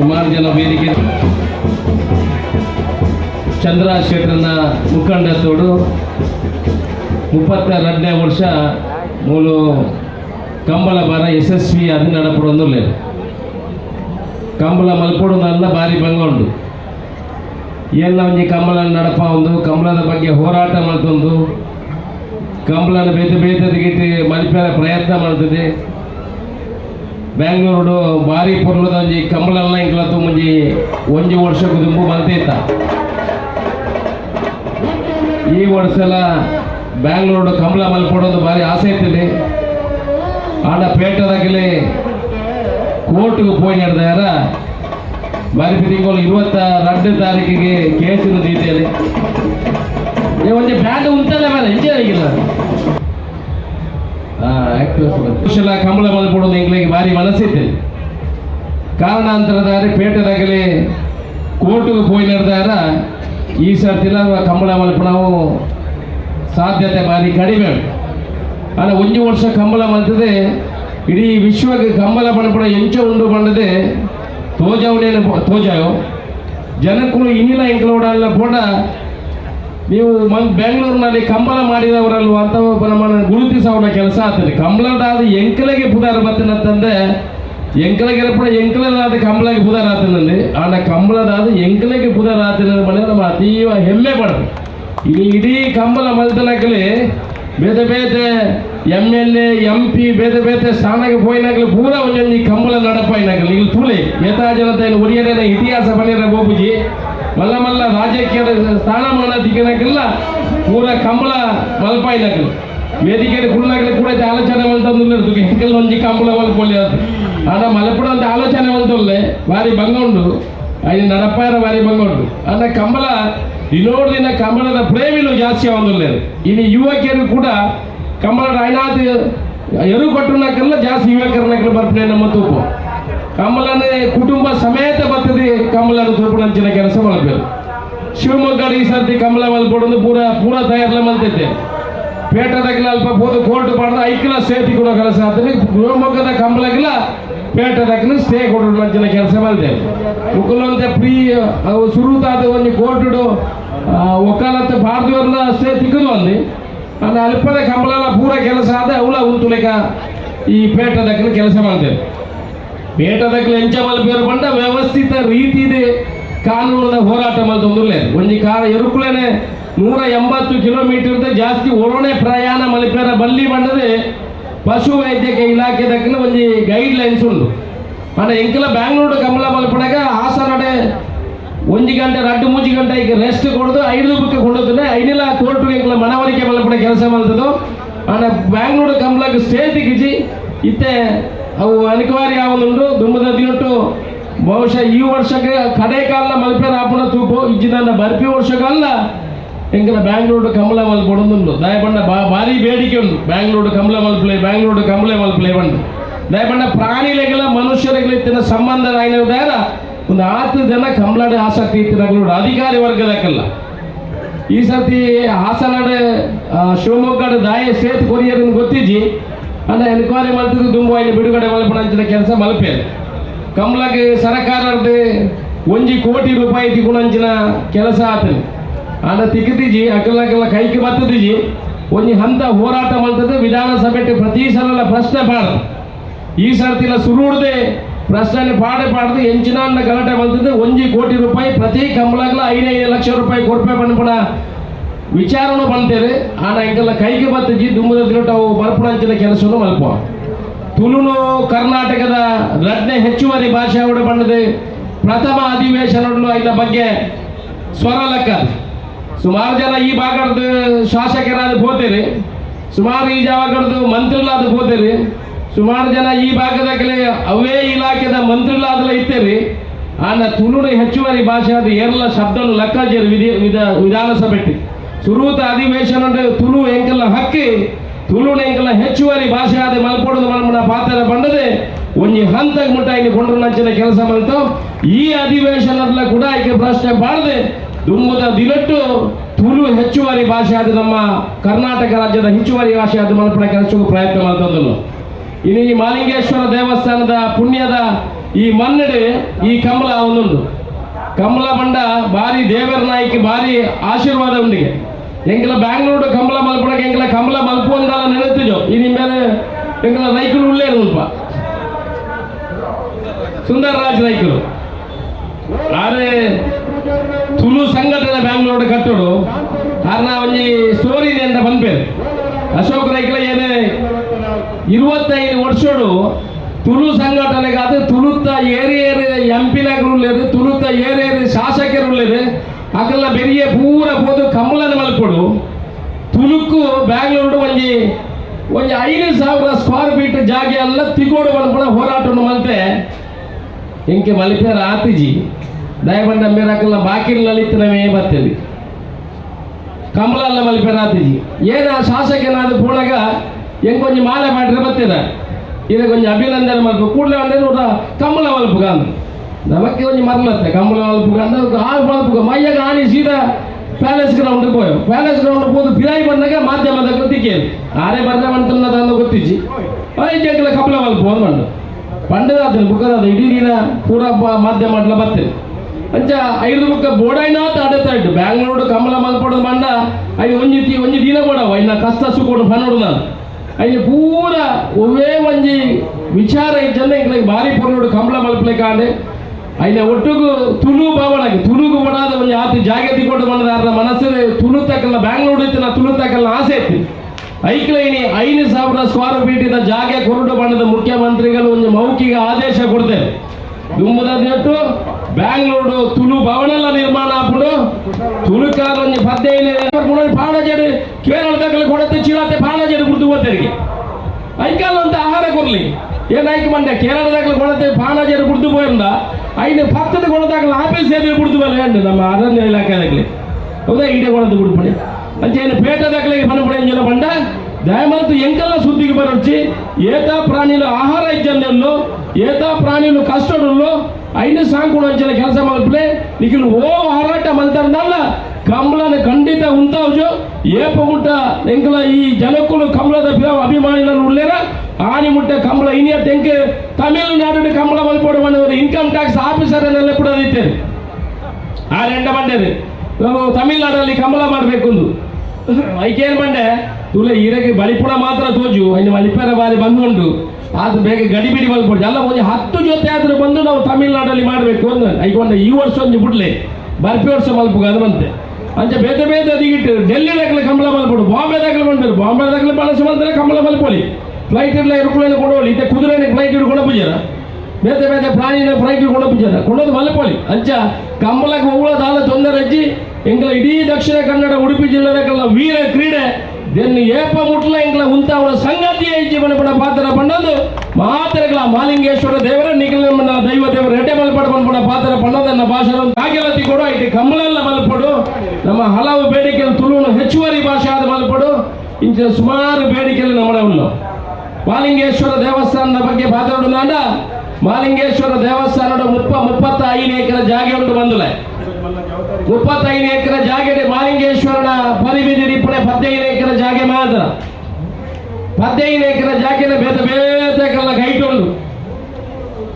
ಸುಮಾರು ಜನ ವೇದಿಕೆ. ಚಂದ್ರ ಶೇಖರ್ನ ಮುಖಂಡತ್ವಡು ಮುಪ್ಪತ್ತೆರಡನೇ ವರ್ಷ ಮೂಲು ಕಂಬಳ ಬರ ಯಶಸ್ವಿ ಅದು ನಡಪಡೊಂದು ಕಂಬಳ ಮಲ್ಪಡು ನನ್ನ ಭಾರಿ ಬಂಗೊಂಡು. ಎಲ್ಲ ಒಂಜಿ ಕಂಬಳ ನಡಪ ಒಂದು ಕಂಬಳದ ಬಗ್ಗೆ ಹೋರಾಟ ಮಾಡ್ತೊಂದು, ಕಂಬಳನ ಬೇತೆ ಬೇತದಿಗಿಟ್ಟು ಮಲ್ಪೇರ ಪ್ರಯತ್ನ ಮಾಡ್ತದೆ. ಬ್ಯಾಂಗ್ಳೂರು ಭಾರಿ ಪೊರ್ಲದ ಒಂಜಿ ಕಂಬಳಲ್ಲ ಇಂಕ್ಲತ್ತು ಮುಂಜಿ ಒಂಜಿ ವರ್ಷಕ್ಕೂ ದುಂಬು ಬಂತೈತ ಈ ವರ್ಷಲ ಬ್ಯಾಂಗ್ಳೂರು ಕಂಬಳ ಮಲ್ಪಡೋದು ಭಾರಿ ಆಸೆ ಇರ್ತದೆ ಆಂಡ ಪೇಟದಾಗಲಿ ಕೋರ್ಟ್ಗೆ போய் ನಡೆದಾರ. ಬಾರಿ ತಿಂಗಳು ಇವತ್ತ ರಡ್ಡು ತಾರೀಕಿಗೆ ಕೇಸಿನ ರೀತಿಯಲ್ಲಿ. ಒಂದೇ ಬ್ಯಾಂಡ್ ಉಂಟಲ್ಲ ಮೇಲೆ ಎಂಜಾಯ್ ಆಗಿಲ್ಲ? ಕುಶಲ ಕಂಬಳ ಬಂದ್ಬಿಡೋದು ಇಂಗ್ಲಿಗೆ ಭಾರಿ ಮನಸ್ಸಿತ್ತು ಕಾರಣಾಂತರದಾರೆ ಪೇಟದಾಗಲಿ ಕೋರ್ಟ್ಗೆ போய் ಈ ಸರ್ತಿಲ ಕಂಬಳ ಮಲ್ಪಣವು ಸಾಧ್ಯತೆ ಭಾರಿ ಕಡಿಮೆ. ಆದರೆ ಒಂದು ವರ್ಷ ಕಂಬಳ ಮಲ್ತದೆ ಇಡೀ ವಿಶ್ವಕ್ಕೆ ಕಂಬಳ ಪಣಪಣ ಎಂಚ ಉಂಡು ಬಂಡದೆ ತೋಜವನೇನು ತೋಜಾಯೋ. ಜನಕ್ಕಳು ಇನ್ನಿನ ಎಂಕ್ಲೋಡಲ್ಲ ಪೋಡ ನೀವು ಬೆಂಗಳೂರಿನಲ್ಲಿ ಕಂಬಳ ಮಾಡಿದವರಲ್ವ ಅಂತ ಪ್ರಮಾಣ ಗುರುತಿಸೋಣ ಕೆಲಸ ಆಗ್ತದೆ. ಕಂಬಳದಾದ ಎಂಕಲಗೆ ಪುದಾರ ಬತ್ತನಂತಂದೆ ಎಂಕಲೆಗೆ ಪುಡ ಎಂಕಲದಾದ ಕಂಬಳಗೆ ಪುದಾರ ಆತನಲ್ಲಿ ಆನ ಕಂಬಳದಾದ ಎಂಕಲೆಗೆ ಪುದಾರ ಆತನ ಮನೆ ನಮ್ಮ ಅತೀವ ಹೆಮ್ಮೆ ಪಡ್ದು. ಇಲ್ಲಿ ಇಡೀ ಕಂಬಳ ಮಲ್ತನಕಲಿ ಬೇತೆ ಬೇತೆ M L A, M P ಬೇತೆ ಬೇತೆ ಸ್ಥಾನಕ್ಕೆ ಹೋಯ್ನಾಗಲಿ ಪೂರ ಒಂದೊಂದು ಕಂಬಳ ನಡಪಾಯಿನಾಗಲಿ ಇಲ್ಲಿ ತುಳಿ ಯಥಾ ಜನತೆಯಲ್ಲಿ ಇತಿಹಾಸ ಬಂದಿರೋ ಗೋಪುಜಿ. ಮಲ್ಲ ಮಲ್ಲ ರಾಜಕೀಯದ ಸ್ಥಾನಮಾನ ದಿಗಿನಾಗಲ್ಲ ಪೂರ ಕಂಬಳ ಮಲ್ಪಾಯ್ಲಕ್ಕೆ ವೇದಿಕೆ ಕುಳ್ಳಾಗಲಿ ಕೂಡ ಆಲೋಚನೆ ಮಂತಂದು ಹೆಂಕಲ್ ಒಂಜಿ ಕಂಬಳ ಮಲ್ಕೊಳ್ಳಿ ಅದು. ಆಡ ಅಂತ ಆಲೋಚನೆ ಮಂತೊಲ್ಲೆ ಭಾರಿ ಬಂಗೊಂಡು ಅಲ್ಲಿ ನಡಪಾಯರ ಭಾರಿ ಬಂಗೊಂಡು. ಆದ ಕಂಬಳ ಇನ್ನೋಡು ದಿನ ಕಂಬಳದ ಪ್ರೇಮಿಲು ಜಾಸ್ತಿ ಆವಂದಿಲ್ಲ ಇನ್ನು ಯುವಕಿಯರು ಕೂಡ ಕಂಬಳ ಐನಾತ್ ಎರು ಕೊಟ್ಟನಕ್ಕೆಲ್ಲ ಜಾಸ್ತಿ ಯುವಕರನಕ್ಕೆಲ್ಲ ಬರ್ಪಣೆ ನಮ್ಮ ತೂಪು ಕಮಲನೇ ಕುಟುಂಬ ಸಮೇತ ಬರ್ತದೆ. ಕಮಲನ ಅಂಚಿನ ಕೆಲಸ ಮಾಡಬೇಕು. ಶಿವಮೊಗ್ಗ ಈ ಸರ್ತಿ ಕಮಲ ಮಲ್ಪಡೋದು ಪೂರ ಪೂರ ತಯಾರ್ಲ ಮಲ್ತೈತೆ ಪೇಟದಾಗಿಲ್ಲ ಅಲ್ಪ ಹೋದ ಕೋರ್ಟ್ ಮಾಡಿದ ಐಕ್ಲ ಸೇಫ್ಟಿ ಕೊಡೋ ಕೆಲಸ ಆಗ್ತದೆ ಶಿವಮೊಗ್ಗದ ಕಮಲಗಿಲ್ಲ ಪೇಟದಾಗಿನ ಸ್ಟೇ ಕೊಡೋ ಮಂಚಿನ ಕೆಲಸ ಮಾಡಿದೆ. ಫ್ರೀ ಅವು ಸುರುತಾದ ಒಂದು ಕೋರ್ಟ್ ಒಕ್ಕಾಲತ್ತ ಭಾರತೀಯವ್ರನ್ನ ಸ್ಟೇ ತಿಕ್ಕದು ಅಲ್ಲಿ. ಅಲ್ಪದ ಕಂಬಳ ಪೂರ ಕೆಲಸ ಆದ ಅವಳ ಉಂಟು ಈ ಪೇಟದಕ್ಕಿನ ಕೆಲಸ ಮಾಡ್ತೇವೆ ಪೇಟದಕ್ಕಿನ ಎಂಚ ಮಲ್ಪೇರು ಬಂಡ ವ್ಯವಸ್ಥಿತ ರೀತಿದೆ ಕಾನೂನದ ಹೋರಾಟ ಮಲ್ತೊಂದುರ್ಲೆ ಒಂಜಿ ಕಾರ ಎರುಕುಲೇನೆ ನೂರ ಎಂಬತ್ತು ಕಿಲೋಮೀಟರ್ದ ಜಾಸ್ತಿ ಒಳನೆ ಪ್ರಯಾಣ ಮಲ್ಪೇರ ಬಲ್ಲಿ ಬಂಡದೆ ಪಶು ವೈದ್ಯಕೀಯ ಇಲಾಖೆದಕ್ಕಿನ ಒಂಜಿ ಗೈಡ್ ಲೈನ್ಸ್ ಉಂಡು ಅಣ್ಣ ಎಂಕಲ ಬ್ಯಾಂಗ್ಳೂರು ಕಮಲ ಮಲ್ಪಣಗ ಹಾಸನಡೆ ಒಂಜಿ ಗಂಟೆ ರಡ್ಡು ಮೂಜಿ ಗಂಟೆ ಈಗ ರೆಸ್ಟ್ ಕೊಡದು ಐದು ಬುಕ್ ಕೊಡೋದನ್ನ ಐನಿಲ ಕೋರ್ಟ್ ಎಂಕಲ ಮನವರಿಕೆ ಮಲ್ಪಣ ಕೆಲಸ ಮಾಡ್ತದೋ. ಅಣ್ಣ ಬ್ಯಾಂಗ್ಳೂರು ಕಮಲಕ್ಕೆ ಸ್ಟೇ ಗಿಜಿ ಇತ್ತೆ ಅವು ಆವೊಂದುಂಡು ದುಮ್ಮದ ದಿನಟ್ಟು ಬಹುಶಃ ಈ ವರ್ಷಕ್ಕೆ ಕಡೆ ಕಾಲ ಮಲ್ಪೆ ಆಪಣ ತೂಪು ಇಜ್ಜಿದನ್ನ ಬರ್ಪಿ ವರ್ಷಕ್ಕಲ್ಲ. ಎಂಕಲ ಬ್ಯಾಂಗ್ಳೂರು ಕಮಲ ಮಲ್ಪೊಡೊಂದುಂಡು ಬಾ, ಭಾರಿ ಬೇಡಿಕೆ ಉಂಟು. ಬ್ಯಾಂಗ್ಳೂರು ಕಮಲ ಮಲ್ಪಲೆ, ಬ್ಯಾಂಗ್ಳೂರು ಕಮಲ ಮಲ್ಪಲೆ ಬಂದು ದಯಪಂಡ ಪ್ರಾಣಿಲೆಗಳ ಮನುಷ್ಯರಿಗಳ ಇತ್ತಿನ ಸಂಬಂಧ ಆಯ್ನದಾರ ಒಂದು ಆತು ಜನ ಕಮಲಾಡ ಆಸಕ್ತಿ ಇತ್ತಿನಗಳು ಅಧಿಕಾರಿ ವರ್ಗದಕ್ಕಲ್ಲ. ಈ ಸರ್ತಿ ಹಾಸನಾಡೆ ಶಿವಮೊಗ್ಗ ದಾಯ ಸೇತು ಕೊರಿಯರ್ ಗೊತ್ತಿಜ್ಜಿ. ಅನ್ನ ಎನ್ಕ್ವೈರಿ ಮಾಡ್ತಿದ್ದು ದುಂಬಾಯಿನ ಬಿಡುಗಡೆ ಮಲ್ಪಣಂಚಿನ ಕೆಲಸ ಮಲ್ಪೇರು ಕಮಲಕ್ಕೆ ಸರ್ಕಾರದ ಒಂಜಿ ಕೋಟಿ ರೂಪಾಯಿ ತಿಗುಣಂಚಿನ ಕೆಲಸ ಆತಲಿ ಆನ ತಿಕ್ಕತಿಜಿ ಅಕಲಕ್ಕೆಲ್ಲ ಕೈಗೆ ಬತ್ತದಿಜಿ ಒಂಜಿ ಹಂತ ಹೋರಾಟ ಮಾಡ್ತದೆ ವಿಧಾನಸಭೆ ಪ್ರತಿ ಸಲ ಪ್ರಶ್ನೆ ಪಾಡದು ಈ ಸರ್ತಿಲ ಸುರುಡ್ದೆ ಪ್ರಶ್ನೆ ಪಾಡೆ ಪಾಡ್ದು ಎಂಚಿನ ಗಲಾಟೆ ಬಂದಿದ್ದು ಒಂಜಿ ಕೋಟಿ ರೂಪಾಯಿ ಪ್ರತಿ ಕಂಬಳಗ್ಲ ಐದೈದು ಲಕ್ಷ ರೂಪಾಯಿ ಕೊಡ್ಪೆ ಬಂದ್ಬಿಡ ವಿಚಾರನು ಬಂತೇವೆ ಆನ ಎಂಕಲ್ಲ ಕೈಗೆ ಬತ್ತಜಿ ದುಮ್ಮದ ದಿನಟ ಅವು ಬರ್ಪಣಂಚಿನ ಕೆಲಸವನ್ನು ಮಲ್ಪ ತುಳುನು ಕರ್ನಾಟಕದ ರಜ್ಞೆ ಹೆಚ್ಚುವರಿ ಭಾಷೆ ಅವಡೆ ಬಣ್ಣದೆ ಪ್ರಥಮ ಅಧಿವೇಶನ ಐದ ಬಗ್ಗೆ ಸ್ವರ ಲೆಕ್ಕ ಸುಮಾರು ಜನ ಈ ಭಾಗದ ಶಾಸಕರಾದ ಹೋತೇರಿ ಸುಮಾರು ಈ ಜಾಗದ ಮಂತ್ರಿಲಾದ ಹೋತೇರಿ ಸುಮಾರು ಜನ ಈ ಭಾಗದಾಗಲೇ ಅವೇ ಇಲಾಖೆದ ಮಂತ್ರಿಲಾದಲ ಇತ್ತೇರಿ. ಆನ ತುಳುನು ಹೆಚ್ಚುವರಿ ಭಾಷೆ ಅದು ಎಲ್ಲ ಶಬ್ದನು ವಿಧಿ ವಿಧ ವಿಧಾನಸಭೆ ಸುರೂತ ಅಧಿವೇಶನ ತುಳು ಎಂಕಲ್ಲ ಹಕ್ಕಿ ತುಳುನ ಎಂಕಲ್ಲ ಹೆಚ್ಚುವರಿ ಭಾಷೆ ಆದ ಮಲ್ಪಡೋದು ಮಲ್ಪಡ ಪಾತ್ರ ಬಂಡದೆ ಒಂಜಿ ಹಂತಕ್ಕೆ ಮುಟ್ಟ ಇಲ್ಲಿ ಕೊಂಡ್ರು ನಂಚಿನ ಕೆಲಸ ಮಲ್ತು ಈ ಅಧಿವೇಶನದಲ್ಲ ಕೂಡ ಈಗ ಪ್ರಶ್ನೆ ಬಾಳದೆ, ದುಮ್ಮದ ದಿನಟ್ಟು ತುಳು ಹೆಚ್ಚುವರಿ ಭಾಷೆ ಆದ ನಮ್ಮ ಕರ್ನಾಟಕ ರಾಜ್ಯದ ಹೆಚ್ಚುವರಿ ಭಾಷೆ ಆದ ಮಲ್ಪಡ ಕೆಲಸಕ್ಕೂ ಪ್ರಯತ್ನ ಮಾಡ್ತದಲ್ಲ ಇನ್ನು ಈ ಮಾಲಿಂಗೇಶ್ವರ ದೇವಸ್ಥಾನದ ಪುಣ್ಯದ ಈ ಮನ್ನಡೆ, ಈ ಕಮಲ ಒಂದೊಂದು. ಕಮಲ ಬಂಡ ಬಾರಿ ದೇವರ ನಾಯಕಿ ಬಾರಿ ಆಶೀರ್ವಾದ ಉಂಡಿಗೆ. ಎಂಗೆಲ್ಲ ಬ್ಯಾಂಗ್ಳೂರು ಕಂಬಳ ಮಲ್ಪಡಕ್ಕೆ ಎಂಗೆಲ್ಲ ಕಂಬಳ ಮಲ್ಪು ಅಂದಲ್ಲ ನೆನೆತಿಜೋ ಈ ಮೇಲೆ ಎಂಗೆಲ್ಲ ರೈಕರು ಉಳ್ಳೇ ಸ್ವಲ್ಪ. ಸುಂದರ ರಾಜ್ ರೈಕರು ಆದ್ರೆ ತುಳು ಸಂಘಟನೆ ಬ್ಯಾಂಗ್ಳೂರು ಕಟ್ಟೋಡು. ಕಾರಣ ಒಂಜಿ ಸ್ಟೋರಿ ಇದೆ ಅಂತ ಬಂದ್ಪೇರು ಅಶೋಕ್ ರೈಕಲ ಏನೇ ಇರುವತ್ತೈದು ವರ್ಷೋಡು ತುಳು ಸಂಘಟನೆಗಾದ ತುಳುತ್ತ ಏರಿ ಏರಿ ಎಂಪಿನಗರುಳ್ಳೇರು ತುಳುತ್ತ ಏರಿ ಏರಿ ಶಾಸಕರುಳ್ಳೇರು ಅಕಲ್ಲ ಬೆರಿಯ ಪೂರ ಪೋದು ಕಮಲನ ಮಲ್ಪಡು ತುಲುಕು ಬ್ಯಾಂಗ್ಳೂರು ಒಂಜಿ ಒಂಜಿ ಐದು ಸಾವಿರ ಸ್ಕ್ವಾರ್ ಫೀಟ್ ಜಾಗ ಎಲ್ಲ ತಿಗೋಡು ಮಲ್ಪಡ ಹೋರಾಟ ಮಲ್ತೆ ಇಂಕೆ ಮಲಿಪೇರ ಆತಿಜಿ ದಯಬಂಡ ಮೇರಾಕಲ್ಲ ಬಾಕಿಲ್ ನಲಿತನವೇ ಬರ್ತೇವೆ ಕಮಲಲ್ಲ ಮಲಿಪೇರ ಆತಿಜಿ ಏನ ಶಾಸಕನಾದ ಪೂಣಗ ಹೆಂಗೆ ಕೊಂಚ ಮಾಲೆ ಮಾಡಿದ್ರೆ ಬರ್ತೇನೆ. ಇದಕ್ಕೆ ಕೊಂಚ ಅಭಿನಂದನೆ ಮಲ್ಪ ಕೂಡಲೇ ನೋಡ ಕಮಲ ಮಲ್ಪುಗ கொஞ்சம் ಒಂಜಿ ಮರಲತ್ತೆ ಕಮಲ ಮಲ್ಪುಗ ಅಂದ ಆ ಮಲ್ಪುಗ ಮೈಯಾಗ ಆನಿ ಸೀದಾ ಪ್ಯಾಲೇಸ್ ಗ್ರೌಂಡ್ ಪೋಯ್ ಪ್ಯಾಲೇಸ್ ಗ್ರೌಂಡ್ ಹೋದು ಬಿರಾಯಿ ಬಂದಾಗ ಮಾಧ್ಯಮದ ಗೊತ್ತಿಕ್ಕೇನು ಆರೇ ಬರ್ದ ಬಂತನ್ನ ತಂದು ಗೊತ್ತಿಜ್ಜಿ. ಐದು ಕಪಲ ಮಲ್ಪು ಅಂದ್ ಬಂದು. ಪಂಡದಾದ ಬುಕ್ಕದಾದ ಇಡೀ ದಿನ ಪೂರ ಮಾಧ್ಯಮ ಅಟ್ಲ ಬರ್ತೇನೆ ಅಂಚ ಐದು ಬುಕ್ಕ ಬೋಡಾಯ್ನಾತ್ ಆಡತಾ ಇಟ್ಟು. ಬ್ಯಾಂಗ್ಳೂರು ಕಮಲ ಮಲ್ಪಡ ಮಂಡ ಐದು ಒಂಜಿ ಒಂಜಿ ದಿನ ಬೋಡವ ಇನ್ನ ಕಷ್ಟ ಸುಕೊಂಡು ಪನ್ನೋಡು ನಾನು. ಅಯ್ಯ, ಪೂರ ಒವೇ ಒಂಜಿ ವಿಚಾರ ಇದ್ದಲ್ಲ ಇಂಗ್ಲಿಗೆ ಭಾರಿ ಪೊರ್ನೋಡು ಕಮಲ ಮಲ್ಪಲೆ ಕಾಂಡೆ. ಐನ ಒಟ್ಟಿಗೂ ತುಳು ಭಾವನಾಗಿ ತುಳುಗು ಬಡಾದ ಒಂಜಿ ಆತ ಜಾಗೆ ತಿಕೊಂಡು ಬಂದ ಮನಸ್ಸು ತುಳು ತಕ್ಕಲ್ಲ ಬ್ಯಾಂಗ್ಳೂರ್ ಇತ್ತು ನಾ ತುಳು ತಕ್ಕಲ್ಲ ಆಸೆ ಇತ್ತು. ಐಕ್ಲೈನಿ ಐದು ಸಾವಿರ ಸ್ಕ್ವೇರ್ ಫೀಟ್ ಇದ್ದ ಜಾಗ ಕೊರಡು ಬಣ್ಣದ ಮುಖ್ಯಮಂತ್ರಿಗಳು ಒಂದು ಮೌಖಿಕ ಆದೇಶ ಕೊಡ್ತೇವೆ. ದುಮ್ಮದ ನೆಟ್ಟು, ಬ್ಯಾಂಗ್ಳೂರು ತುಳು ಭವನೆಲ್ಲ ನಿರ್ಮಾಣ ಆಪುಡು ತುಳುಕಾದ ಒಂದು ಹದಿನೈದು ಪಾಣಜಡು ಕೇರಳದಾಗ ಕೊಡತ್ತೆ ಚಿರತೆ ಪಾಣಜಡು ಬಿಡ್ದು ಹೋಗ್ತೇರಿಗೆ ಐಕಾಲ ಅಂತ ಆಹಾರ ಕೊರ್ಲಿ ಏನಾಯ್ಕೆ ಮಂಡ್ಯ ಕೇರಳದಾಗ ಕೊಡತೆ ಪಾಣಜರು ಬಿಡ್ದು ಹೋಯಿಂದ ಐದು ಪಕ್ಕದ ಕೊಡದಾಗಲ ಆಫೀಸ್ ಸೇವೆ ಬಿಡ್ದು ಮೇಲೆ ಅಂಡು ನಮ್ಮ ಅರಣ್ಯ ಇಲಾಖೆದಾಗಲಿ ಹೌದಾ ಈಡೆ ಕೊಡದು ಬಿಡ್ಬಿಡಿ ಅಂಚೇನು ಪೇಟದಾಗಲೇ ಪನಪಡೆ ಎಂಜಲ ಬಂಡ ದಯಮಂತು ಎಂಕಲ್ಲ ಸುದ್ದಿಗೆ ಬರೊಚ್ಚಿ ಏತಾ ಪ್ರಾಣಿಲು ಆಹಾರ ಇಜ್ಜಲ್ಲೆಲ್ಲೋ ಏತಾ ಪ್ರಾಣಿಲು ಕಷ್ಟಡುಲ್ಲು ಐನು ಸಾಂಕುಡು ಅಂಚನೆ ಕೆಲಸ ಮಲ್ಪಲೆ ನಿಖಿಲು ಓ ಹೋರಾಟ ಮಲ್ತಾರಲ್ಲ ಕಮಲನ ಖಂಡಿತ ಉಂತಾವ್ಜು. ಏಪ ಮುಟ್ಟ ಎಂಕಲ ಈ ಜನಕುಲು ಕಮಲದ ಬಿ- ಅಭಿಮಾನಿಗಳು ಉಳ್ಳೇರ ಆನಿ ಮುಟ್ಟ ಕಮಲ, ಇನಿಯ ತೆಂಕೆ ತಮಿಳುನಾಡು ಕಮಲ ಮಲ್ಪಡು ಬಂದವರು ಇನ್ಕಮ್ ಟ್ಯಾಕ್ಸ್ ಆಫೀಸರ್ ಎಲ್ಲ ಕೂಡ ಇದ್ದೇನೆ ಆ ರೆಂಡ ಬಂಡೇರಿ ತಮಿಳ್ನಾಡಲ್ಲಿ ಕಮಲ ಮಾಡಬೇಕು ಒಂದು ಐಕೇನು ಬಂಡೆ ತುಲೆ ಈರಗೆ ಬಲಿಪುಡ ಮಾತ್ರ ತೋಜು ಇನ್ನು ಮಲಿಪೇರ ಬಾರಿ ಬಂದ್ಕೊಂಡು ಅದು ಬೇಗ ಗಡಿಬಿಡಿ ಮಲ್ಪಡ್ದು. ಅಲ್ಲ ಒಂದು ಹತ್ತು ಜೊತೆ ಆದ್ರೂ ಬಂದು ನಾವು ತಮಿಳ್ನಾಡಲ್ಲಿ ಮಾಡಬೇಕು ಅಂದ ಐಕೊಂಡ ಈ ವರ್ಷ ಒಂದು ಬಿಡ್ಲಿ. ಬರ್ಪಿ ವರ್ಷ ಮಲ್ಪುಗ ಅಂಚೆ ಬೇತೆ ಬೇತೆ ಅದಿಗಿಟ್ಟು ಬಾಂಬೆ ಕಮಲ ಮಲ್ಪಡು ಬಾಂಬೆದಾಗಲೇ ಬಂದರು ಬಾಂಬೆದಾಗಲೇ ಬಳಸಿ ಬಂದರೆ ಕಂಬಳ ಮಲ್ಪೊಲಿ. ಫ್ಲೈಟ್ ಇಲ್ಲ ಏರೋಪ್ಲೇನ್ ಕೊಡೋಲಿ ಇತ್ತೆ ಕುದುರೆನ ಫ್ಲೈಟ್ ಹಿಡ್ಕೊಂಡು ಪೂಜಾರ ಬೇತೆ ಬೇತೆ ಪ್ರಾಣಿನ ಫ್ಲೈಟ್ ಹಿಡ್ಕೊಂಡು ಪೂಜಾರ ಕೊಡೋದು ಮಲ್ಪೊಲಿ. ಅಂಚ ಕಂಬಳಕ್ಕೆ ಹೋಗುವ ದಾಲ ತೊಂದರೆ ಅಜ್ಜಿ. ಎಂಗಳ ಇಡೀ ದಕ್ಷಿಣ ಕನ್ನಡ, ಉಡುಪಿ ಜಿಲ್ಲೆದಕ್ಕೆಲ್ಲ ವೀರ ಕ್ರೀಡೆ. ದೆನ್ ಏಪ ಮುಟ್ಲ ಎಂಗಳ ಉಂತಾವಳ ಸಂಗತಿಯ ಜೀವನ ಪಡ ಪಾತ್ರ ಪಣ್ಣದು ಮಾತರಗಳ ಮಾಲಿಂಗೇಶ್ವರ ದೇವರ ನಿಖಿಲ ದೈವ ದೇವರ ರೆಡ್ಡೆ ಮಲ್ಪಡ ಬಂದ್ಬಿಡ ಪಾತ್ರ ಪಣ್ಣದನ್ನ ಭಾಷೆ ಕಾಗೆಲತಿ ಕೊಡು. ಇಟ್ಟು ಕಂಬಳೆಲ್ಲ ಮಲ್ಪಡು. ನಮ್ಮ ಹಲವು ಬೇಡಿಕೆಗಳು ತುಳುವನ್ನು ಹೆಚ್ಚುವರಿ ಭಾಷೆ ಆದ ಮಲ್ಪಡು, ಇಂಚಿನ ಸುಮಾರು ಬೇಡಿಕೆಗಳು ನಮ್ಮ ಉಳ್ಳು. ಮಾಲಿಂಗೇಶ್ವರ ದೇವಸ್ಥಾನದ ಬಗ್ಗೆ ಮಾತಾಡೋಣ ಮಾಲಿಂಗೇಶ್ವರ ದೇವಸ್ಥಾನದ ಮುಪ್ಪ ಮುಪ್ಪತ್ತ ಐದು ಎಕರೆ ಜಾಗೆ ಉಂಟು ಬಂದಲೆ. ಮುಪ್ಪತ್ತೈದು ಎಕರೆ ಜಾಗೆಡೆ ಮಾಲಿಂಗೇಶ್ವರನ ಪರಿಮಿತಿ ನಿಪ್ಪಣೆ ಹದಿನೈದು ಎಕರೆ ಜಾಗೆ ಮಾತ್ರ. ಹದಿನೈದು ಎಕರೆ ಜಾಗೆನ ಬೇತ ಬೇತ ಕೈಟ್ ಉಂಟು.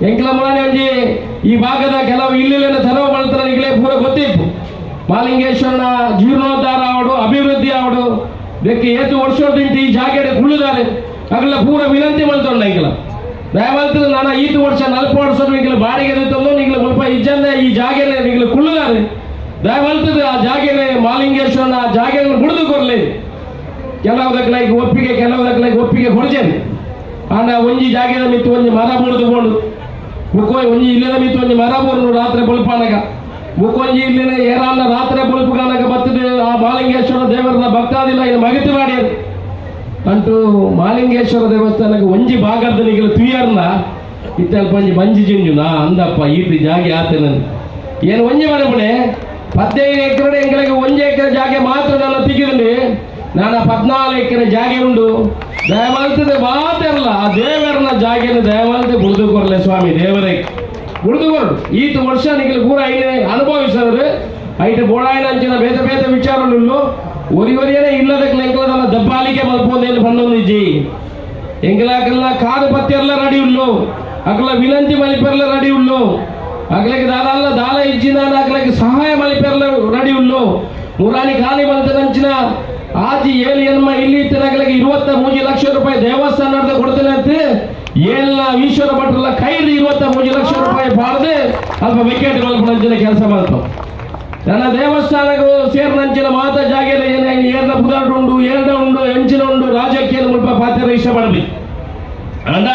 ಎಂಕ್ಲ ಈ ಭಾಗದ ಕೆಲವು ಇಲ್ಲಿನ ತರವ ಮಾಡ್ತಾರೆ ಈಗಲೇ ಪೂರ ಗೊತ್ತಿತ್ತು. ಮಾಲಿಂಗೇಶ್ವರನ ಜೀರ್ಣೋದ್ಧಾರ ಆವಡು ಅಭಿವೃದ್ಧಿ ಆವಡು ಇದಕ್ಕೆ ಏತು ವರ್ಷದಿಂದ ಈ ಜಾಗೆಡೆ ಕುಳ್ಳಿದ್ದಾರೆ ಅಗಲ ಪೂರ ವಿನಂತಿ ಮಾಡ್ತೊಂಡ ಈಗಲ ದಯಮಲ್ತದ ನಾನು ಈತು ವರ್ಷ ನಲ್ಪು ವರ್ಷ ನಿಗಲು ಬಾಡಿಗೆ ತಂದು ನಿಗಲು ಸ್ವಲ್ಪ ಇಜ್ಜಂದ ಈ ಜಾಗೆನೆ ನಿಗಲು ಕುಳ್ಳಿದ್ದಾರೆ ದಯಮಲ್ತದ ಆ ಜಾಗೆನೆ ಮಾಲಿಂಗೇಶ್ವರನ ಆ ಜಾಗೆಯನ್ನು ಬಿಡಿದು ಕೊರಲಿ ಕೆಲವುದಕ್ಕೆ ಒಪ್ಪಿಗೆ ಕೆಲವುದಕ್ಕೆ ಒಪ್ಪಿಗೆ ಕೊಡ್ತೇನೆ. ಆಂಡ ಒಂಜಿ ಜಾಗೆದ ಮಿತ್ತು ಒಂಜಿ ಮರ ಬುಡ್ದು ಬೋಡು ಮುಕ್ಕು ಒಂಜಿ ಇಲ್ಲದ ಮಿತ್ತು ಒಂಜಿ ಮರ ಬೋರ್ನು ರಾತ್ರಿ ಬುಲ್ಪಾನಗ. ಮುಕ್ಕೊಂಜಿ ಇಲ್ಲಿನ ಏರಾನ್ನ ರಾತ್ರಿ ಬುಲ್ಪುಗಾನಗ ಬರ್ತದೆ ಆ ಮಾಲಿಂಗೇಶ್ವರ ದೇವರನ್ನ ಭಕ್ತಾದಿಲ್ಲ ಇಲ್ಲಿ ಮಗತಿ ಮಾಡಿ. ಅಂಟು ಮಾಲಿಂಗೇಶ್ವರ ದೇವಸ್ಥಾನಕ್ಕೆ ಒಂಜಿ ಭಾಗದ ನಿಗಲು ತುಯ್ಯಾರ್ನ. ಇತ್ತಲ್ಪ ಒಂಜಿ ಮಂಜಿ ಜಿಂಜು, ನಾ ಅಂದಪ್ಪ ಈತಿ ಜಾಗೆ ಆತನ ಏನು ಒಂಜಿ ಮನೆ ಹದಿನೈದು ಎಕರೆ ಎಂಗಳಿಗೆ ಒಂಜಿ ಎಕರೆ ಜಾಗೆ ಮಾತ್ರ ನನ್ನ ತಿಗಿದ್ರಿ ನಾನು ಪದ್ನಾಲ್ಕು ಎಕರೆ ಜಾಗೆ ಉಂಡು. ದಯಮಾಲ್ತದೆ ಮಾತಿರಲ್ಲ ಆ ದೇವರನ್ನ ಜಾಗೆಯನ್ನು ದಯಮಾಲ್ತೆ ಬುಡ್ದು ಕೊರಲೆ ಸ್ವಾಮಿ ದೇವರೇ. ಬುಡ್ದು ಕೊರಡು ಈತ ವರ್ಷ ನಿಗಲು ಪೂರ ಐನೆ ಅನುಭವಿಸಿದ್ರೆ ಐಟ ಬೋಳಾಯನ ಅಂಚಿನ ಬೇತೆ ಬೇತೆ ವಿಚಾರಗಳು ಒರಿ ಒರಿಯನೇ ಇಲ್ಲದಕ್ಕೆ ಎಂಕಲದಲ್ಲ ದಬ್ಬಾಲಿಕೆ ಮಲ್ಪೊಂದೇನು ಬಂದೊಂದಿಜ್ಜಿ ಎಂಕಲಾಕಲ್ಲ ಕಾಡು ಪತ್ತೆಲ್ಲ ರೆಡಿ ಉಳ್ಳು ಅಕಲ ವಿನಂತಿ ಮಲಿಪೆರ್ಲ ರೆಡಿ ಉಳ್ಳು ಅಕಲಕ್ಕೆ ದಾದಲ್ಲ ದಾಲ ಇಜ್ಜಿನ ಅಕಲಕ್ಕೆ ಸಹಾಯ ಮಲಿಪೆರ್ಲ ರೆಡಿ ಉಳ್ಳು ಮುರಾನಿ ಖಾಲಿ ಬಂತದಂಚಿನ ಆಜಿ ಏಳು ಎನ್ಮ ಇಲ್ಲಿ ಇತ್ತಿನಗಳಿಗೆ ಇರುವತ್ತ ಮೂಜಿ ಲಕ್ಷ ರೂಪಾಯಿ ದೇವಸ್ಥಾನ ನಡೆದ ಕೊಡ್ತೇನೆ ಅಂತ ಏಳ್ನ ಈಶ್ವರ ಭಟ್ರಲ್ಲ ಕೈಲಿ ಇವತ್ತ ಮೂರು ಲಕ್ಷ ರೂಪಾಯಿ ಬಾರದೆ ಅಲ್ಪ ವಿಕೆಟ್ ಮಲ್ಪಂಚಿನ ಕೆಲಸ ಮಾಡ್ತಾವ ನನ್ನ ದೇವಸ್ಥಾನಗಳು ಸೇರಿನಂಚಿನ ಮಾತ ಜಾಗೆಲ್ಲ ಏನ ಏರ್ನ ಪುದಾರ್ಡ್ ಉಂಡು, ಏರ್ನ ಉಂಡು, ಎಂಚಿನ ಉಂಡು ರಾಜಕೀಯ ಮುಲ್ಪ ಪಾತ್ರ ಇಷ್ಟಪಡಲಿ ಅಂಡ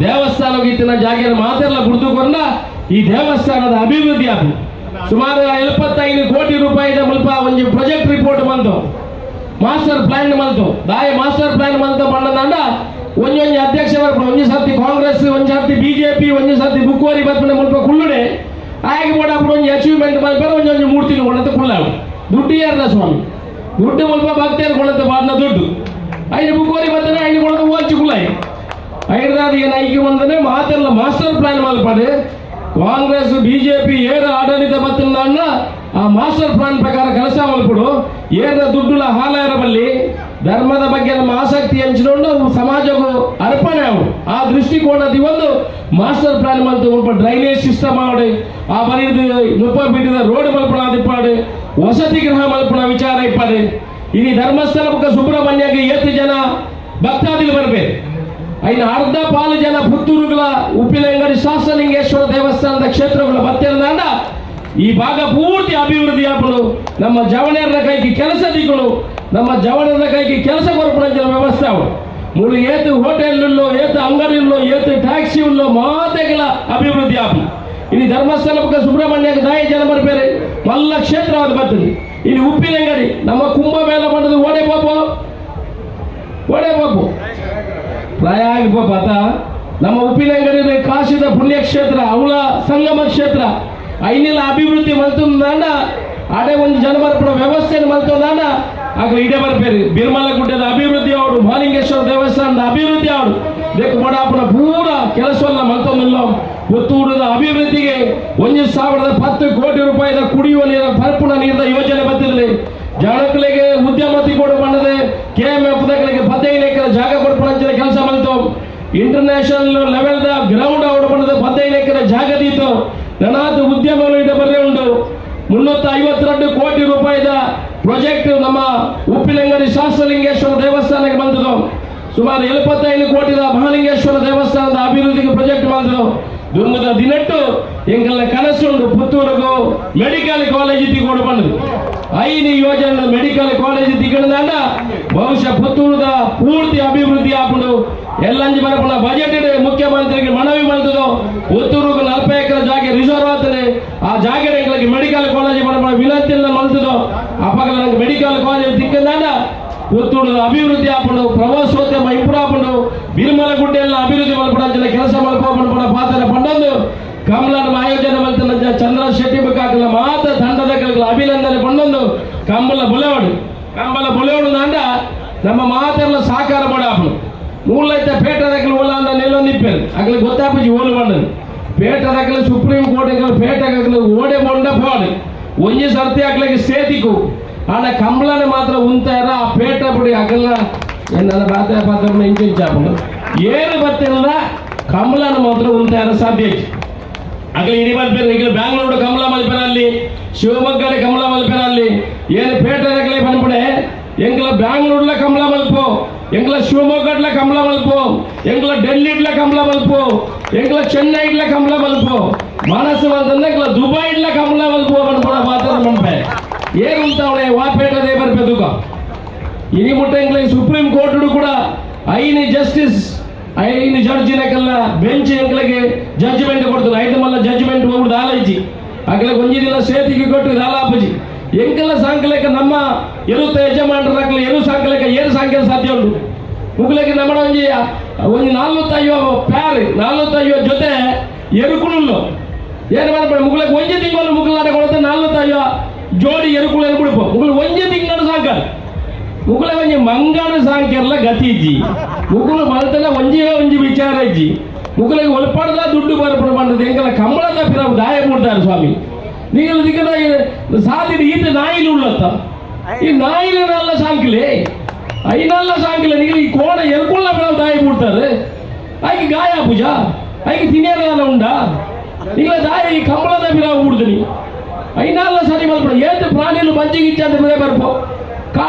ದೇವಸ್ಥಾನ ಇತ್ತಿನ ಜಾಗೆನ ಮಾತೆಲ್ಲ ಗುರುತುಕೊಂಡ ಈ ದೇವಸ್ಥಾನದ ಅಭಿವೃದ್ಧಿ ಆತು ಸುಮಾರು ಎಪ್ಪತ್ತೈದು ಕೋಟಿ ರೂಪಾಯಿದ ಮುಲ್ಪ ಒಂದು ಪ್ರಾಜೆಕ್ಟ್ ರಿಪೋರ್ಟ್ ಬಂತು. ಮಾಸ್ಟರ್ ಪ್ಲಾನ್ ಬಂತು. ದಾಯ ಮಾಸ್ಟರ್ ಪ್ಲಾನ್ ಬಂತು ಬಂಡದಂಡ ಒಂಜೊಂಜಿ ಅಧ್ಯಕ್ಷ ಒಂದು ಒಂಜಿ ಸರ್ತಿ ಕಾಂಗ್ರೆಸ್, ಒಂದು ಸರ್ತಿ ಬಿಜೆಪಿ, ಒಂದು ಸರ್ತಿ ಬುಕ್ಕೋರಿ ಬರ್ಪುನೆ ಮುಲ್ಪ ಕುಳ್ಳುಡೆ. ಆಯ್ಕೆ ಮಾಡಾಪುಡು ಒಂಜಿ ಅಚೀವ್ಮೆಂಟ್ ಬರ್ಪರೆ ಒಂದೊಂದು ಮೂರ್ತಿ ಕೊಡಂತ ಕುಳ್ಳಾವು ದುಡ್ಡು ಯಾರ ಸ್ವಾಮಿ. ದುಡ್ಡು ಮುಲ್ಪ ಭಕ್ತಿಯರು ಕೊಡಂತ ಬಾಡ್ನ ದುಡ್ಡು. ಐದು ಬುಕ್ಕೋರಿ ಬರ್ತಾನೆ ಐದು ಕೊಡಂತ ಓಚಿ ಕುಳ್ಳಾಯಿ ಐದಾದ ಏನು ಐಕೆ ಬಂದನೆ, ಮಾತೆಲ್ಲ ಮಾಸ್ಟರ್ ಪ್ಲಾನ್ ಮಲ್ಪಾಡು ಕಾಂಗ್ರೆಸ್, ಬಿಜೆಪಿ, ಏರ ಆಡಳಿತ ಬತ್ತಿನ ಆ ಮಾಸ್ಟರ್ ಪ್ಲಾನ್ ಪ್ರಕಾರ ಕೆಲಸ ಮಾಡಿಕೊಡು ಏರ ದುಡ್ಡುಲ ಹಾಲ ಇರಬಲ್ಲಿ. ಧರ್ಮದ ಬಗ್ಗೆ ನಮ್ಮ ಆಸಕ್ತಿ ಹಂಚಿಕೊಂಡು ಸಮಾಜಕ್ಕೆ ಅರ್ಪಣೆ ಅವು ಆ ದೃಷ್ಟಿಕೋನದ ಒಂದು ಮಾಸ್ಟರ್ ಪ್ಲಾನ್ ಬಂತು, ಒಬ್ಬ ಡ್ರೈನೇಜ್ ಸಿಸ್ಟಮ್ ಮಾಡಿ, ಆ ಬರೀದು ಮುಪ್ಪ ಬಿಟ್ಟಿದ ರೋಡ್ ಮಲ್ಪಣ ದಿಪ್ಪಾಡು ವಸತಿ ಗೃಹ ಮಲ್ಪಣ ವಿಚಾರ ಇಪ್ಪಾಡು. ಇನಿ ಧರ್ಮಸ್ಥಳ ಬುಕ್ಕ ಸುಬ್ರಹ್ಮಣ್ಯಗೆ ಏತು ಜನ ಭಕ್ತಾದಿಗಳು ಬರಬೇಕು. ಐನ ಅರ್ಧ ಪಾಲು ಜನ ಪುತ್ತೂರುಗಳ ಉಪ್ಪಿನಂಗಡಿ ಶಾಸಲಿಂಗೇಶ್ವರ ದೇವಸ್ಥಾನದ ಕ್ಷೇತ್ರಗಳ ಬತ್ತಿರದಾಂಡ ಈ ಭಾಗ ಪೂರ್ತಿ ಅಭಿವೃದ್ಧಿ ಆಪಲು ನಮ್ಮ ಜವಳಿಯರ ಕೈಗೆ ಕೆಲಸ ದಿಗಳು ನಮ್ಮ ಜವಳದ ಕೈಗೆ ಕೆಲಸ ಕೊರಪಣಂಚಿನ ವ್ಯವಸ್ಥೆ ಅವು ಮೂರು ಏತು ಹೋಟೆಲ್ ಉಳ್ಳೋ ಏತು ಅಂಗಡಿ ಉಳ್ಳೋ ಏತು ಟ್ಯಾಕ್ಸಿ ಉಲ್ಲೋ ಮಾತೆಗಳ ಅಭಿವೃದ್ಧಿ ಆಪು ಇಲ್ಲಿ ಧರ್ಮಸ್ಥಳ ಪಕ್ಕ ಸುಬ್ರಹ್ಮಣ್ಯಕ್ಕೆ ದಾಯ ಜನ ಬರ್ಬೇರೆ. ಮಲ್ಲ ಕ್ಷೇತ್ರ ಅದು ಬರ್ತದೆ. ಇಲ್ಲಿ ಉಪ್ಪಿನಂಗಡಿ ನಮ್ಮ ಕುಂಭಮೇಳ ಮಾಡೋದು ಓಡೆ ಪಾಪು. ಓಡೆ ಪಾಪು. ಪಾಪ ಅದ ನಮ್ಮ ಉಪ್ಪಿನಂಗಡಿ ಕಾಶಿದ ಪುಣ್ಯಕ್ಷೇತ್ರ, ಅವಳ ಸಂಗಮ ಕ್ಷೇತ್ರ. ಐನೆಲ್ಲ ಅಭಿವೃದ್ಧಿ ಮಲ್ತುಂದಾಂಡ ಅಡೆ ಒಂದು ಜನಮರ್ಪಣ ವ್ಯವಸ್ಥೆಯನ್ನು ಮಲ್ತುಂದಾಂಡ ಆಗ ಇದೇ ಬಿರ್ಮಲ ಗುಡ್ಡದ ಅಭಿವೃದ್ಧಿ ಅವರು, ಮಹಾಲಿಂಗೇಶ್ವರ ದೇವಸ್ಥಾನದ ಅಭಿವೃದ್ಧಿ ಅವರು ಬೇಕು ಬಡಾಪುರ ಪೂರ ಕೆಲಸವನ್ನ ಮಲ್ತೊಂದಿಲ್ಲ ಪುತ್ತೂರದ ಅಭಿವೃದ್ಧಿಗೆ ಒಂದು ಸಾವಿರದ ಪತ್ತು ಕೋಟಿ ರೂಪಾಯಿದ ಕುಡಿಯುವ ನೀರ ಪರ್ಪುಣ ನೀರಿನ ಯೋಜನೆ ಬಂದಿರಲಿ. ಜನಗಳಿಗೆ ಉದ್ಯಮತಿ ಕೊಡು ಬಣ್ಣದೆ ಕೆ ಎಂ ಎಫ್ ಹದಿನೈದು ಎಕರೆ ಜಾಗ ಕೊಡ್ಪಣ ಕೆಲಸ ಬಂತು ಇಂಟರ್ನ್ಯಾಷನಲ್ ಲೆವೆಲ್ ಗ್ರೌಂಡ್ ಅವರು ಬಣ್ಣದ ಹದಿನೈದು ಎಕರೆ ಜಾಗ ದೀತು ನನಾದ ಉದ್ಯಮಗಳು ಇಡ ಬರಲೇ ಉಂಟು. ಮುನ್ನೂತ್ತ ಐವತ್ತೆರಡು ಕೋಟಿ ರೂಪಾಯಿದ ಪ್ರಾಜೆಕ್ಟ್ ನಮ್ಮ ಉಪ್ಪಿನಂಗಡಿ ಶಾಸ್ತ್ರಲಿಂಗೇಶ್ವರ ದೇವಸ್ಥಾನಕ್ಕೆ ಬಂದಿದ್ದು. ಸುಮಾರು ಎಪ್ಪತ್ತೈದು ಕೋಟಿದ ಮಹಾಲಿಂಗೇಶ್ವರ ದೇವಸ್ಥಾನದ ಅಭಿವೃದ್ಧಿಗೆ ಪ್ರಾಜೆಕ್ಟ್ ಮಾಡಿದ್ರು. ದುರ್ಗದ ದಿನಟ್ಟು ಎಂಗೆಲ್ಲ ಕನಸುಂಡು ಪುತ್ತೂರಿಗೂ ಮೆಡಿಕಲ್ ಕಾಲೇಜ್ ತಿಕೊಂಡು ಬಂದದು ಐದು ಯೋಜನೆ ಮೆಡಿಕಲ್ ಕಾಲೇಜ್ ತಿಕ್ಕಣದಾಂಡ ಬಹುಶಃ ಪುತ್ತೂರದ ಪೂರ್ತಿ ಅಭಿವೃದ್ಧಿ ಆಪುಂಡು ಎಲ್ಲಂಜಿ ಬರಪುಣ ಬಜೆಟ್ ಮುಖ್ಯಮಂತ್ರಿಗೆ ಮನವಿ ಮಾಡಿದ್ರು ಪುತ್ತೂರಿಗೆ ನಲ್ಪ ಎಕರೆ ಜಾಗ ರಿಸರ್ವ್ ಆ ಜಾಗ ಮೆಡಿಕಲ್ ಕಾಲೇಜ್ ಬರಪುಣ ವಿನಂತಿಯನ್ನು ಮಾಡ್ತದೋ ಅಪಗಲ ನಂಗೆ ಮೆಡಿಕಲ್ ಕಾಲೇಜ್ ತಿಕ್ಕಂದಾಂಡ ಪುತ್ತೂರದ ಅಭಿವೃದ್ಧಿ ಆಪುಂಡು ಪ್ರವಾಸೋದ್ಯಮ ಇಂಪ್ರೂವ್ ಆಪುಂಡು ಬಿರುಮಲ ಗುಡ್ಡೆ ಎಲ್ಲ ಅಭಿವೃದ್ಧಿ ಮಲ್ಪಡ ಕೆಲಸ ಮಲ್ಪಡ ಪಾತ್ರ ಪಂಡೊಂದು ಕಮಲನ ಆಯೋಜನೆ ಮಲ್ತನ ಚಂದ್ರ ಶೆಟ್ಟಿ ಬೇಕಾಗಲ್ಲ ಮಾತ ತಂಡದ ಕಲಗಳ ಅಭಿನಂದನೆ ಪಂಡೊಂದು ಕಂಬಲ ಬುಲೆವಾಡು ಕಂಬಲ ಬುಲೆವಾಡು ಅಂಡ ನಮ್ಮ ಮಾತೆಲ್ಲ ಸಾಕಾರ ಮಾಡ ಆಪುಡು ಮೂಲೈತೆ ಪೇಟ ದಕ್ಕಲು ಓಲ ಅಂದ ನಿಲ್ಲೊಂದಿಪ್ಪೇರು ಅಗ್ಲಿ ಗೊತ್ತಾಪಜಿ ಓಲು ಬಂಡದು ಪೇಟ ದಕ್ಕಲು ಸುಪ್ರೀಂ ಕೋರ್ಟ್ ಪೇಟ ಓಡೆ ಮೊಂಡ పోవాలి ಒಂಜಿ ಸರ್ತಿ ಅಗ್ಲಿಗೆ ಸ್ಟೇತಿಕು ಆಡ ಕಂಬಳನ ಮಾತ್ರ ಉಂತಾರ ಆ ಪೇಟ ಪುಡಿ ಅಗಲ ನನ್ನ ಪಾತ್ರ ಇಂಚಿಂಚಾಪುಡು ಏನು ಬರ್ತಿಲ್ಲ ಕಂಬಳನ ಮಾತ್ರ ಉಂತಾರ ಸಾಧ್ಯ. ಅಗಲ ಇಡಿ ಮಲ್ಪೇರು ಈಗ ಬ್ಯಾಂಗ್ಳೂರು ಕಮಲ ಮಲ್ಪೇರ ಅಲ್ಲಿ ಶಿವಮೊಗ್ಗಡೆ ಕಮಲ ಮಲ್ಪೇರ ಅಲ್ಲಿ, ಏನು ಪೇಟೆದಾಗಲೇ ಬಂದ್ಬಿಡೆ ಎಂಗ್ಲ ಬ್ಯಾಂಗ್ಳೂರ್ಲ ಕಮಲ ಮಲ್ಪು, ಎಂಗ್ಲ ಶಿವಮೊಗ್ಗಡ್ಲ ಕಮಲ ಮಲ್ಪು, ಎಂಗ್ಲ ಡೆಲ್ಲಿಡ್ಲ ಕಮಲ ಮಲ್ಪು, ಎಂಗ್ಲ ಚೆನ್ನೈಡ್ಲ ಕಮಲ ಮಲ್ಪು. ಬಂತಂದ್ರೆ ದುಬೈ ದುಬೈಡ್ಲ ಕಮಲ ಮಲ್ಪು ಬಂದ್ಬಿಡ ಮಾತಾಡ ಮಂಪೆ ಏನು ಉಂಟವಳೆ ವಾ ಪೇಟದೇ ಬರ್ಬೇದುಗ ಇನಿ ಮುಟ್ಟ ಎಂಗ್ಲ ಸುಪ್ರೀಂ ಕೋರ್ಟ್ ಕೂಡ ಐನಿ ಜಸ್ಟಿಸ್ ಐನಿ ಜಡ್ಜಿನಕ್ಕೆಲ್ಲ ಬೆಂಚ್ ಎಂಗ್ಲಿಗೆ ಜಡ್ಜ್ಮೆಂಟ್ ಕೊಡ್ತಾರೆ. ಐದು ಮಲ್ಲ ಜಡ್ಜ್ಮೆಂಟ್ ಹೋಗ್ಬಿಟ್ಟು ಆಲೈಜಿ ಆಗಲೇ ಒಂಜಿದಿಲ್ಲ ಸೇತಿಗೆ ಕೊಟ್ಟು ದಾಲಾಪಜಿ ಎಂಕಲ್ಲ ಸಾಂಕಲೇಕ ನಮ್ಮ ಎರುತ್ತ ಯಜಮಾನರಾಗಲ ಎರು ಸಾಂಕಲೇಕ, ಏರು ಸಾಂಕೇತ ಸಾಧ್ಯ ಉಂಟು. ಮುಗ್ಲಕ್ಕೆ ನಮ್ಮ ಒಂಜಿ ಒಂಜಿ ನಾಲ್ವತ್ತೈವ ಪ್ಯಾರ್ ನಾಲ್ವತ್ತೈವ ಜೊತೆ ಎರುಕುಳು ಏನು ಮಾಡ್ಬೇಡ ಮುಗ್ಲಕ್ಕೆ ಒಂಜಿ ತಿಂಗಳು ಮುಗ್ಲಾಟ ಕೊಡುತ್ತೆ ನಾಲ್ವತ್ತೈವ ಜೋಡಿ ಎರುಕುಳು ಎಲ್ಬಿಡ್ಪೋ ಮುಗ್ಲು ಒಂಜಿ ತಿಂಗಳು ಸಾಂಕಲ್ ಮುಗುಳ ಒಂಜಿ ಮಂಗಾಣ ಸಾಂಖ್ಯರ್ಲ ಗತಿ ಇಜ್ಜಿ ಮುಗುಳು ಮಲ್ತನ ಒಂಜಿ ಒಂಜಿ ವಿಚಾರ ಇಜ್ಜಿ ಮುಗುಳಿಗೆ ಒಲ್ಪಡ್ದ ದುಡ್ಡು ಬರ್ಪಡ ಬಂದದ್ದು ಎಂಕಲ ಕಂಬಳದ ಪಿರ ದಾಯ ಮೂಡ್ತಾರೆ ಸ್ವಾಮಿ ನೀವು ದಿಕ್ಕದ ಸಾಲಿನ ಈತ ನಾಯಿಲು ಉಳ್ಳತ್ತ ಈ ನಾಯಿಲನೆಲ್ಲ ಸಾಂಕಿಲೆ ಐನಲ್ಲ ಸಾಂಕಿಲೆ ನೀವು ಈ ಕೋಣ ಎಲ್ಕುಳ್ಳ ಪಿರ ದಾಯ ಮೂಡ್ತಾರೆ ಆಯ್ಕೆ ಗಾಯ ಪೂಜಾ ಐಗೆ ತಿನ್ನೇಲ್ಲ ಉಂಡಾ ಇಲ್ಲ ದಾಯ ಈ ಕಂಬಳದ ಬಿರಾಗ ಬಿಡುದು ನೀ ಐನಾಲ್ಲ ಸರಿ ಮಲ್ಪಡ ಏತು ಪ್ರಾಣಿಲು ಮಂಜಿಗಿಚ್ಚ ಅಂತ ಬೆಳೆ ಬರ್ಪೋ